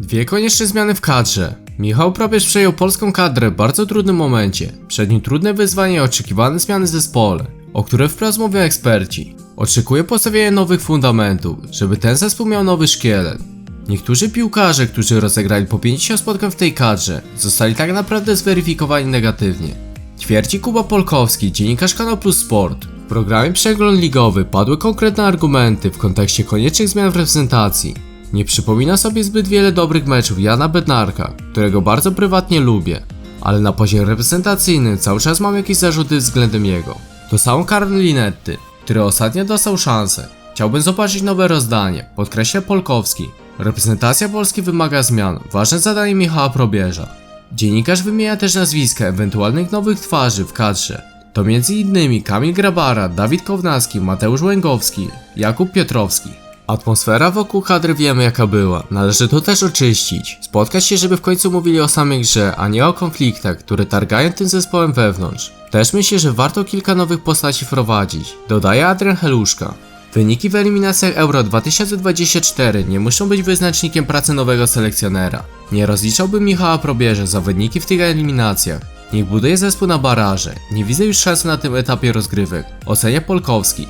Dwie konieczne zmiany w kadrze. Michał Probierz przejął polską kadrę w bardzo trudnym momencie. Przed nim trudne wyzwanie i oczekiwane zmiany w zespole, o które wprost mówią eksperci. Oczekuje postawienia nowych fundamentów, żeby ten zespół miał nowy szkielet. Niektórzy piłkarze, którzy rozegrali po 50 spotkań w tej kadrze, zostali tak naprawdę zweryfikowani negatywnie. Twierdzi Kuba Polkowski, dziennikarz Kanał Plus Sport. W programie Przegląd Ligowy padły konkretne argumenty w kontekście koniecznych zmian w reprezentacji. Nie przypomina sobie zbyt wiele dobrych meczów Jana Bednarka, którego bardzo prywatnie lubię, ale na poziomie reprezentacyjnym cały czas mam jakieś zarzuty względem jego. To samo Karl Linetty, który ostatnio dostał szansę. Chciałbym zobaczyć nowe rozdanie, podkreśla Polkowski. Reprezentacja Polski wymaga zmian, ważne zadanie Michała Probierza. Dziennikarz wymienia też nazwiska ewentualnych nowych twarzy w kadrze. To m.in. Kamil Grabara, Dawid Kownacki, Mateusz Łęgowski, Jakub Piotrowski. Atmosfera wokół kadry wiemy jaka była, należy to też oczyścić. Spotkać się, żeby w końcu mówili o samej grze, a nie o konfliktach, które targają tym zespołem wewnątrz. Też myślę, że warto kilka nowych postaci wprowadzić, dodaje Adrian Heluszka. Wyniki w eliminacjach Euro 2024 nie muszą być wyznacznikiem pracy nowego selekcjonera. Nie rozliczałbym Michała Probierza za wyniki w tych eliminacjach. Niech buduje zespół na baraże. Nie widzę już szansy na tym etapie rozgrywek. Ocenia Polkowski.